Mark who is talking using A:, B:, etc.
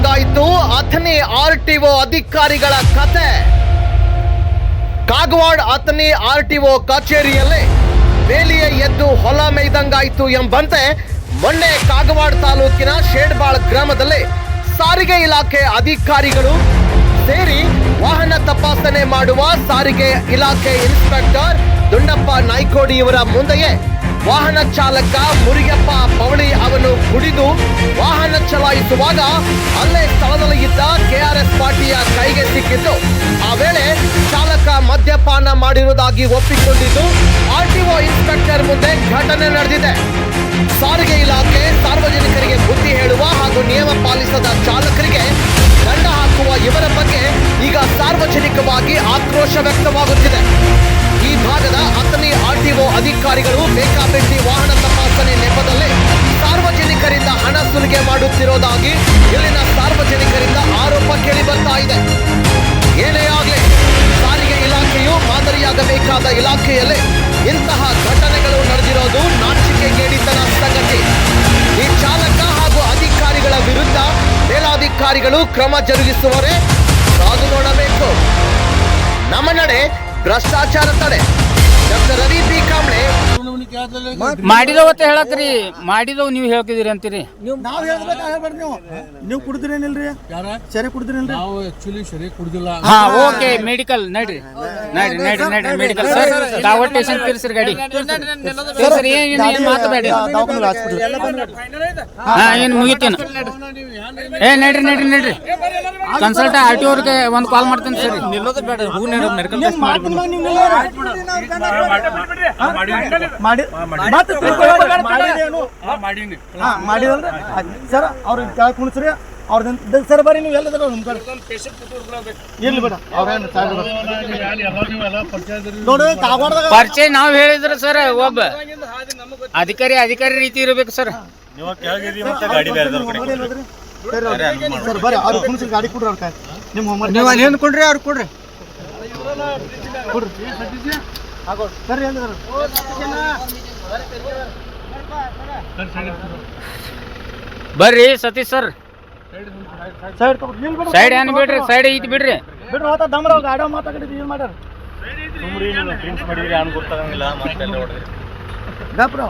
A: ಮೇಯ್ದಂಗಾಯ್ತು Athani R to ಅಧಿಕಾರಿಗಳ ಕತೆ. Kagwad Athani R to ಕಚೇರಿಯಲ್ಲಿ ಬೇಲಿಯ ಎದ್ದು ಹೊಲ ಮೇಯ್ದಂಗಾಯ್ತು ಎಂಬಂತೆ ಮೊನ್ನೆ ಕಾಗವಾಡ್ ತಾಲೂಕಿನ ಶೇಡ್ಬಾಳ್ ಗ್ರಾಮದಲ್ಲಿ ಸಾರಿಗೆ ಇಲಾಖೆ ಅಧಿಕಾರಿಗಳು ಸೇರಿ ವಾಹನ ತಪಾಸಣೆ ಮಾಡುವ ಸಾರಿಗೆ ಇಲಾಖೆ ಇನ್ಸ್ಪೆಕ್ಟರ್ ದುಂಡಪ್ಪ ನಾಯ್ಕೋಡಿ ಇವರ ಮುಂದೆಯೇ ವಾಹನ ಚಾಲಕ ಮುರಿಯಪ್ಪ ಪವಳಿ ಅವನು ಕುಡಿದು ವಾಹನ ಚಲಾಯಿಸುವಾಗ ಅಲ್ಲೇ ಸ್ಥಳದಲ್ಲಿ ಇದ್ದ ಕೆಆರ್ಎಸ್ ಪಾರ್ಟಿಯ ಕೈಗೆ ಸಿಕ್ಕಿದ್ದು. ಆ ವೇಳೆ ಚಾಲಕ ಮದ್ಯಪಾನ ಮಾಡಿರುವುದಾಗಿ ಒಪ್ಪಿಕೊಂಡಿದ್ದು, ಆರ್ಟಿಒ ಇನ್ಸ್ಪೆಕ್ಟರ್ ಮುಂದೆ ಘಟನೆ ನಡೆದಿದೆ. ಸಾರಿಗೆ ಇಲಾಖೆ ಸಾರ್ವಜನಿಕರಿಗೆ ಬುದ್ಧಿ ಹೇಳುವ ಹಾಗೂ ನಿಯಮ ಪಾಲಿಸದ ಚಾಲಕರಿಗೆ ದಂಡ ಹಾಕುವ ಇವರ ಬಗ್ಗೆ ಈಗ ಸಾರ್ವಜನಿಕವಾಗಿ ಆಕ್ರೋಶ ವ್ಯಕ್ತವಾಗುತ್ತಿದೆ. ಅಧಿಕಾರಿಗಳು ಬೇಕಾಬಿಟ್ಟಿ ವಾಹನ ತಪಾಸಣೆ ನೆಪದಲ್ಲಿ ಸಾರ್ವಜನಿಕರಿಂದ ಹಣ ಸುಲಿಗೆ ಮಾಡುತ್ತಿರುವುದಾಗಿ ಇಲ್ಲಿನ ಸಾರ್ವಜನಿಕರಿಂದ ಆರೋಪ ಕೇಳಿ ಬರ್ತಾ ಇದೆ. ಏನೇ ಆಗಲಿ, ಸಾರಿಗೆ ಇಲಾಖೆಯು ಮಾದರಿಯಾಗಬೇಕಾದ ಇಲಾಖೆಯಲ್ಲೇ ಇಂತಹ ಘಟನೆಗಳು ನಡೆದಿರೋದು ನಾಚಿಕೆಗೇಡಿತನ ಸಂಗತಿ. ಈ ಚಾಲಕ ಹಾಗೂ ಅಧಿಕಾರಿಗಳ ವಿರುದ್ಧ ಮೇಲಾಧಿಕಾರಿಗಳು ಕ್ರಮ ಜರುಗಿಸುವರೆ ಕಾದು ನೋಡಬೇಕು. ನಮ್ಮ ನಡೆ ಭ್ರಷ್ಟಾಚಾರ ತಡೆ. ಡಾಕ್ಟರ್ ರವಿ ಬಿ ಕಾಂಬ್ಳೆ
B: ಮಾಡಿದವತ್ತ ಹೇಳಕ್ರಿ ಮಾಡಿದವ್ ನೀವು ಹೇಳ್ತಿದ್ದೀರಿ ಅಂತೀರಿ.
C: ನಾವ್ ಹೇಳ್ಬೇಕು ನೀವು ನೀವು. ಕುಡಿದ್ರೇನಿಲ್ರಿ?
D: ಯಾರ?
C: ಸರಿ ಕುಡಿದ್ರೇನಿಲ್ರಿ?
D: ನಾವು ಆಕ್ಚುಲಿ ಸರಿ ಕುಡ್ದಿಲ್ಲ.
B: ಹಾ ಓಕೆ ಮೆಡಿಕಲ್ ನಡ್ರಿ. ನಡ್ರಿ ನಡ್ರಿ ನಡ್ರಿ ಮೆಡಿಕಲ್ ಸರ್ ದಾವಟ್ ಸ್ಟೇಷನ್ ತಿರ್ಸ್ರಿ ಗಾಡಿ. ತಿರ್ಸ್ರಿ ಏನ್ ಏನ್- ಏನ್ ಮಾತು ಬೇಡ
C: ದವಾಖಾನೆ ಹಾಸ್ಪಿಟಲ್
B: ಹಾ ಏನ್ ಮುಗಿತೇನು? ಏ ನಡ್ರಿ ನಡ್ರಿ ನಡ್ರಿ. ಕನ್ಸಲ್ಟ್ ಆರ್ ಟಿ ಅವ್ರಿಗೆ ಒಂದು ಕಾಲ್ ಮಾಡ್ತೇನೆ ಸರ್ ನಿಲ್ಲೋದು ಬೇಡ ಹೂ ನಡ್ರಿ ಮೆಡಿಕಲ್ ಟೆಸ್ಟ್ ಮಾಡಿ
C: ಮಾಡಿ ಮತ್ತೆ ಸರ್ ಅವ್ರ ಕೆಳಗೆ ಕುಣಿಸ್ರಿ. ಅವ್ರದ್ದು ಸರ್ ಬರ್ರಿ ನೀವು ಎಲ್ಲದ್ರ ನಿಮ್ಮ ಕಡೆ. ಇರ್ಲಿ ಬೇಡ. ಅವ್ರೇನು ನೋಡು ಕಾಗವಾಡದಾಗ
B: ಪರಿಚಯ ನಾವ್ ಹೇಳಿದ್ರ ಸರ್ ಒಬ್ಬ. ಅಧಿಕಾರಿ ಅಧಿಕಾರಿ ರೀತಿ ಇರಬೇಕು ಸರ್.
C: ಸರ್ ಬರ್ರಿ ಅವ್ರು ಕುಣಿಸಿ ಗಾಡಿ ಕೊಡ್ರಿ ಅವ್ರ ನಿಮ್ಮ
E: ನೀವು ಅಲ್ಲಿ ಕೊಡ್ರಿ ಅವ್ರು ಕೊಡ್ರಿ.
C: ಕೊಡ್ರಿ. ಸರ್
B: ಬರ್ರಿ ಸತೀಶ್ ಸರ್.
C: ಸೈಡ್
B: ಸೈಡ್ ಏನ್ ಬಿಡ್ರಿ ಸೈಡ್ ಐತಿ ಬಿಡ್ರಿ.
C: ಬಿಡ್ರಿ ಹೋತ ದಮ್ರ ಗಾಡ ಮಾತಾಡಿದ್ರಿ ಏನು ಮಾಡ್ಯಾರ? ಗಪ್ರ.